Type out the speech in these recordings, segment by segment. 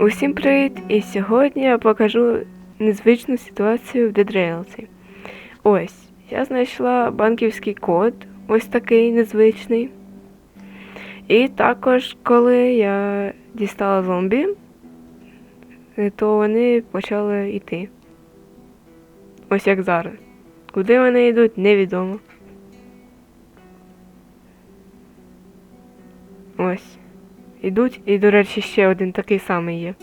Усім привіт! І сьогодні я покажу незвичну ситуацію в Dead Ось, я знайшла банківський код, ось такий незвичний. І також, коли я дістала зомбі, е, то вони почали йти. Ось як зараз. Куди вони йдуть, невідомо. Ось. Ідуть, і, до речі, ще один такий самий є.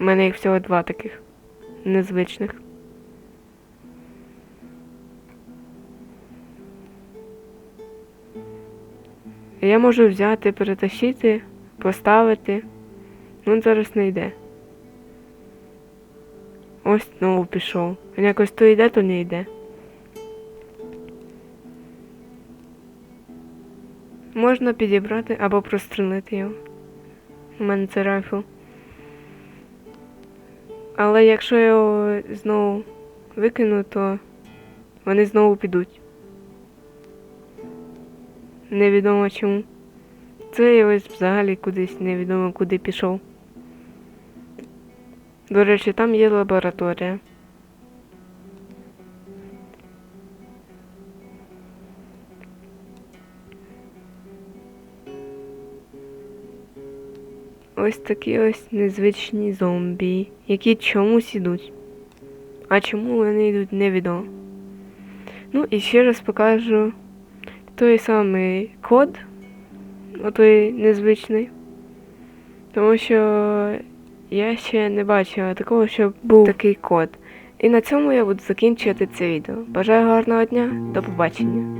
У мене їх всього два таких незвичних. Я можу взяти, перетащити, поставити. Ну, зараз не йде. Ось знову пішов. Він якось то йде, то не йде. Можна підібрати або прострелити його. У мене це райфл. Але якщо я його знову викину, то вони знову підуть. Невідомо чому. Це я ось взагалі кудись невідомо куди пішов. До речі, там є лабораторія. Ось такі ось незвичні зомбі, які чомусь ідуть. А чому вони йдуть, невідомо. Ну і ще раз покажу той самий код, отой незвичний. Тому що я ще не бачила такого, щоб був такий код. І на цьому я буду закінчувати це відео. Бажаю гарного дня, до побачення.